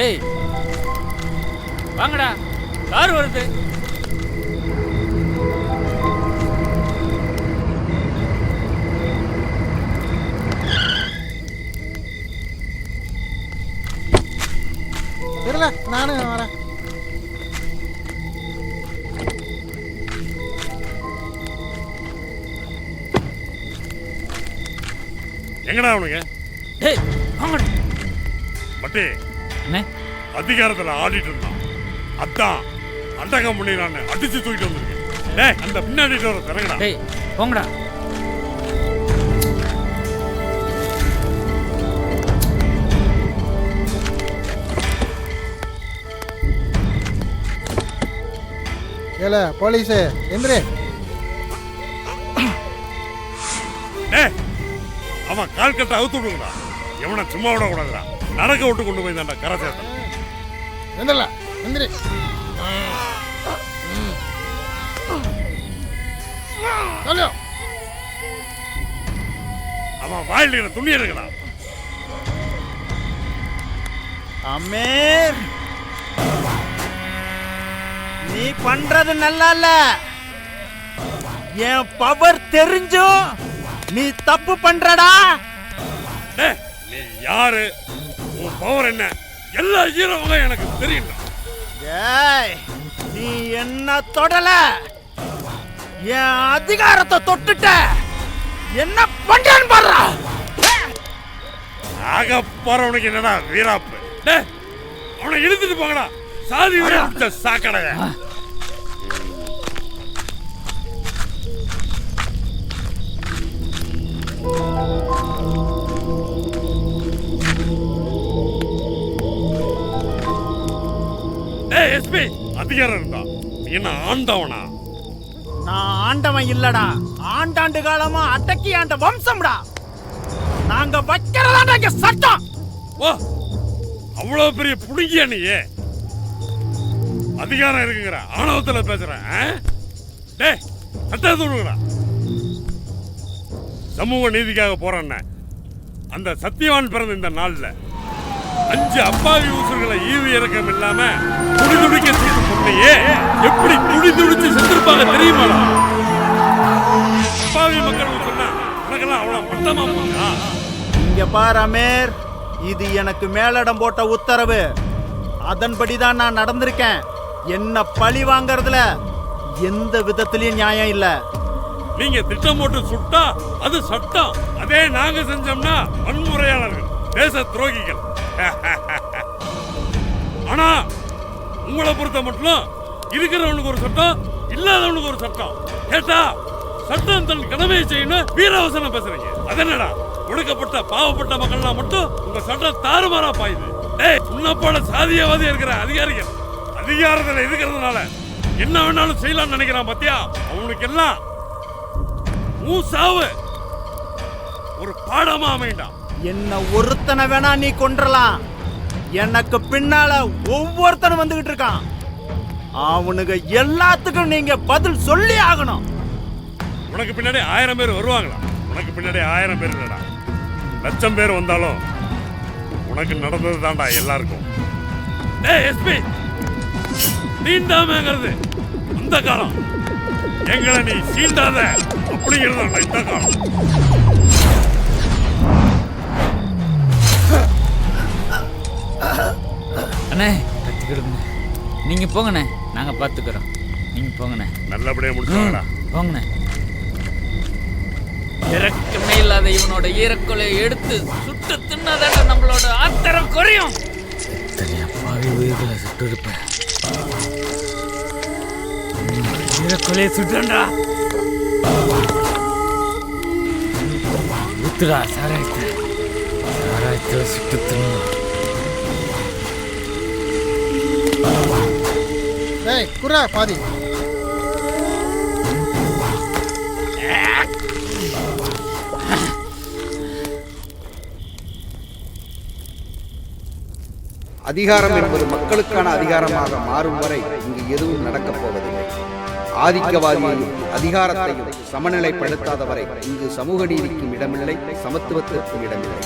டேய் வாங்கடா கார் வருது. தெரியல நானும் வரேன். எங்கடா அவனுங்க? டேய் வாங்கடா. மட்டி அதிகாரத்துல ஆடிட்டு இருந்தான். அதான் அண்டகம் பண்ணி நான் அடிச்சு தூக்கிட்டு வந்திருக்கேன். டேய் அந்த பின்னாடி வர திறங்கடா டேய் போங்கடா. ஏல போலீஸு எந்திரி. டேய் அவன் கால் கட்ட அவுத்து விடுங்கடா. எவனை சும்மா விட கூடாதுடா நடக்க விட்டு கொண்டு போய் தான்டா கரை சேர்த்தேன் எந்திரல எந்திரி சொல்லு அவன் வாயில் இருக்கிற துணி எடுக்கடா. அமீர் நீ பண்றது நல்லா இல்ல என் பவர் தெரிஞ்சும் நீ தப்பு பண்றடா. நீ யாரு? உன் பவர் என்ன? எல்லா ஹீரோவும் எனக்கு தெரியும்டா. ஏய் நீ என்ன தொடல? என் அதிகாரத்தை தொட்டுட்ட. என்ன பண்றேன்னு பாடுறா? ஆக போறவனுக்கு என்னடா வீராப்பு? அவனை இழுத்துட்டு போங்கடா. சாதி சாக்கடைய டேய் எஸ்பி அதிகாரம் இருந்தா என்ன ஆண்டவனா? நான் ஆண்டவன் இல்லடா. ஆண்டாண்டு காலமா அடக்கி ஆண்ட வம்சம்டா. நாங்க வைக்கிறதா இங்க சட்டம். ஓ அவ்வளவு பெரிய புடுங்கியா நீ? அதிகாரம் இருக்குங்கிற ஆணவத்துல பேசுறேன்? டேய் சட்டத்தை விடுங்கடா சமூக நீதிக்காக போறேன்ன. அந்த சத்தியவான் பிறந்த இந்த நாள்ல அஞ்சு அப்பாவி ஊசர்களை ஈவு இறக்கம் இல்லாம துடி துடிக்க செய்து பொண்ணையே எப்படி துடி துடிச்சு செத்துருப்பாங்க தெரியுமாடா? அப்பாவி மக்கள் சொன்னா உனக்கெல்லாம் அவ்வளவு மட்டமா போச்சா இங்க பார் அமீர் இது எனக்கு மேலிடம் போட்ட உத்தரவு. அதன்படி தான் நான் நடந்திருக்கேன். என்ன பழி வாங்குறதுல எந்த விதத்திலயும் நியாயம் இல்ல. நீங்க திட்டம் போட்டு சுட்டா அது சட்டம். அதே நாங்க செஞ்சோம்னா வன்முறையாளர்கள் தேச துரோகிகள். ஆனா உங்களை பொறுத்த மட்டும் இருக்கிறவனுக்கு ஒரு சட்டம் இல்லாதவனுக்கு ஒரு சட்டம். கேட்டா சட்டம் தன் கடமையை செய்யணும் வீரவசனம் பேசுறீங்க. அதனடா ஒடுக்கப்பட்ட பாவப்பட்ட மக்கள்லாம் மட்டும் உங்க சட்டம் தாறுமாறா பாயுது. டேய் உன்னப்போல சாதியவாதி இருக்கிற அதிகாரிகள் அதிகாரத்தில் இருக்கிறதுனால என்ன வேணாலும் செய்யலாம்னு நினைக்கிறான் பத்தியா? அவனுக்கு எல்லாம் மூசாவு சாவு ஒரு பாடமா அமைண்டான் என்ன ஒருத்தனை வேணா நீ கொன்றலாம். எனக்கு பின்னால ஒவ்வொருத்தனும் வந்துகிட்டு இருக்கான். அவனுங்க எல்லாத்துக்கும் நீங்க பதில் சொல்லி ஆகணும். உனக்கு பின்னாடி ஆயிரம் பேர் வருவாங்களா? உனக்கு பின்னாடி ஆயிரம் பேர் இல்லடா. லட்சம் பேர் வந்தாலும் உனக்கு நடந்தது தான்டா எல்லாருக்கும். டேய் எஸ்பி தீண்டாமைங்கிறது அந்த காலம். எங்களை நீ சீண்டாத அப்படிங்கிறது இந்த காலம். அண்ணே கட்டி கொடுங்க நீங்க போங்கண்ணே நாங்க பாத்துக்கிறோம். நீங்க போங்கண்ணே. நல்லபடியா முடிச்சாங்கடா போங்கண்ணே. இறக்கமே இல்லாத இவனோட ஈரக்கொலையை எடுத்து சுட்டு தின்னாதாண்ட நம்மளோட ஆத்திரம் குறையும். அப்பாவி உயிர்களை சுட்டு இருப்பேன் ஈரக்கொலையை சுட்டா ஊத்துடா சாராயத்தை. சாராயத்தை சுட்டு தின்னு டேய் குரா பாதி. அதிகாரம் என்பது மக்களுக்கான அதிகாரமாக மாறும் வரை இங்கு எதுவும் நடக்கப் போவதில்லை. ஆதிக்கவாதியையும் அதிகாரத்தையும் சமநிலைப்படுத்தாத வரை இங்கு சமூக நீதிக்கும் இடமில்லை சமத்துவத்திற்கும் இடமில்லை.